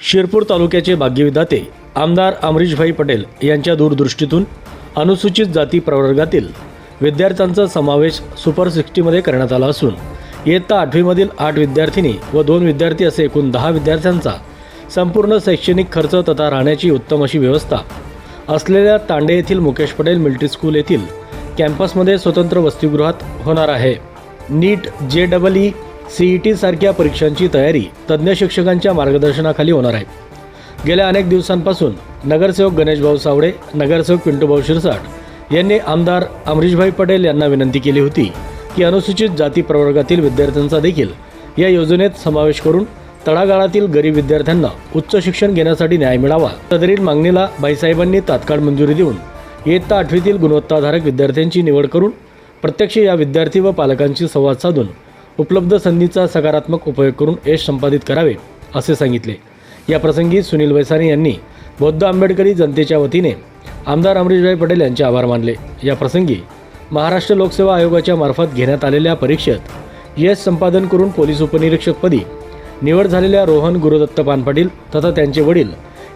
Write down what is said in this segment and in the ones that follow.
शिरपूर तालुक्याचे भाग्यविधाते आमदार अमरीशभाई पटेल यांच्या दूरदृष्टीतून अनुसूचित जाती प्रवर्गातील विद्यार्थ्यांचा समावेश सुपर सिक्स्टीमध्ये करण्यात आला असून इयत्ता आठवीमधील आठ विद्यार्थिनी व दोन विद्यार्थी असे एकूण दहा विद्यार्थ्यांचा संपूर्ण शैक्षणिक खर्च तथा राहण्याची उत्तम अशी व्यवस्था असलेल्या तांडे येथील मुकेश पटेल मिलिटरी स्कूल येथील कॅम्पसमध्ये स्वतंत्र वसतिगृहात होणार आहे. नीट जे डबल ई सी ई सारख्या परीक्षांची तयारी तज्ज्ञ शिक्षकांच्या मार्गदर्शनाखाली होणार आहे. गेल्या अनेक दिवसांपासून नगरसेवक गणेशभाऊ सावडे नगरसेवक पिंटूभाऊ शिरसाट यांनी आमदार अमरीशभाई पटेल यांना विनंती केली होती की अनुसूचित जाती प्रवर्गातील विद्यार्थ्यांचा देखील या योजनेत समावेश करून तळागाळातील गरीब विद्यार्थ्यांना उच्च शिक्षण घेण्यासाठी न्याय मिळावा. सदरील मागणीला बाईसाहेबांनी तात्काळ मंजुरी देऊन इयत्ता आठवीतील गुणवत्ताधारक विद्यार्थ्यांची निवड करून प्रत्यक्ष या विद्यार्थी व पालकांशी संवाद साधून उपलब्ध संधीचा सकारात्मक उपयोग करून यश संपादित करावे असे सांगितले. या प्रसंगी सुनील वैसाने यांनी बौद्ध आंबेडकरी जनतेच्या वतीने आमदार अमरीशभाई पटेल यांचे आभार मानले. या प्रसंगी महाराष्ट्र लोकसेवा आयोगाच्या मार्फत घेण्यात आलेल्या परीक्षेत यश संपादन करून पोलीस उपनिरीक्षकपदी निवड झालेल्या रोहन गुरुदत्त पानपाटील तथा त्यांचे वडील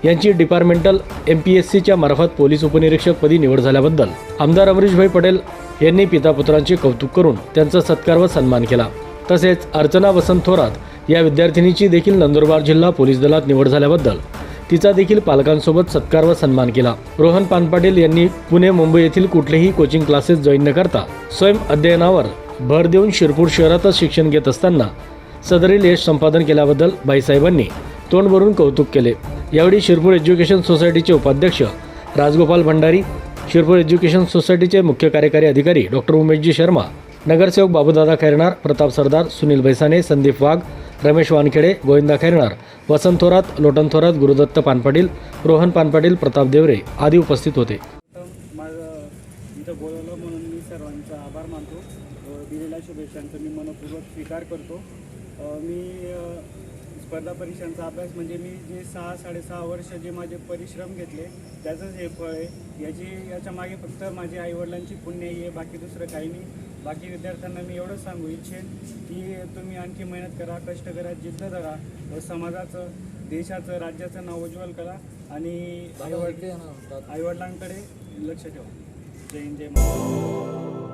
यांची डिपार्टमेंटल एम पी एस सीच्या मार्फत पोलीस उपनिरीक्षकपदी निवड झाल्याबद्दल आमदार अमरीशभाई पटेल यांनी पितापुत्रांचे कौतुक करून त्यांचा सत्कार व सन्मान केला. तसेच अर्चना वसंत थोरात या विद्यार्थिनीची देखील नंदुरबार जिल्हा पोलीस दलात निवड झाल्याबद्दल तिचा देखील पालकांसोबत सत्कार व सन्मान केला. रोहन पानपाटील यांनी पुणे मुंबई येथील कुठलेही कोचिंग क्लासेस जॉईन न करता स्वयं अध्ययनावर भर देऊन शिरपूर शहरातच शिक्षण घेत असताना सदरील यश संपादन केल्याबद्दल बाईसाहेबांनी तोंड भरून कौतुक केले. यावेळी शिरपूर एज्युकेशन सोसायटीचे उपाध्यक्ष राजगोपाल भंडारी शिरपूर एज्युकेशन सोसायटीचे मुख्य कार्यकारी अधिकारी डॉक्टर उमेशजी शर्मा नगरसेवक बाबूदादा खैरणार प्रताप सरदार सुनील भैसाने संदीप वाघ रमेश वानखेडे गोविंदा खैरणार वसंत थोरात लोटन थोरात गुरुदत्त पानपाटील रोहन पानपाटील प्रताप देवरे आदी उपस्थित होते. बोलवलं म्हणून मी सर्वांचा आभार मानतो. दिलेल्या शुभेच्छांचा मी मनपूर्वक स्वीकार करतो. मी स्पर्धा परीक्षांचा अभ्यास म्हणजे मी जे सहा साडेसहा वर्ष जे माझे परिश्रम घेतले त्याचंच हे फळ आहे. याची याच्या मागे फक्त माझ्या आईवडिलांची पुण्य आहे बाकी दुसरं काही नाही. बाकी विद्यार्थ्यांना मी एवढंच सांगू इच्छेन की तुम्ही आणखी मेहनत करा कष्ट करा जिद्द धरा व समाजाचं देशाचं राज्याचं नाव उज्ज्वल करा आणि आईवड आईवडिलांकडे लक्ष ठेवा. जय हिंद जय महाराष्ट्र.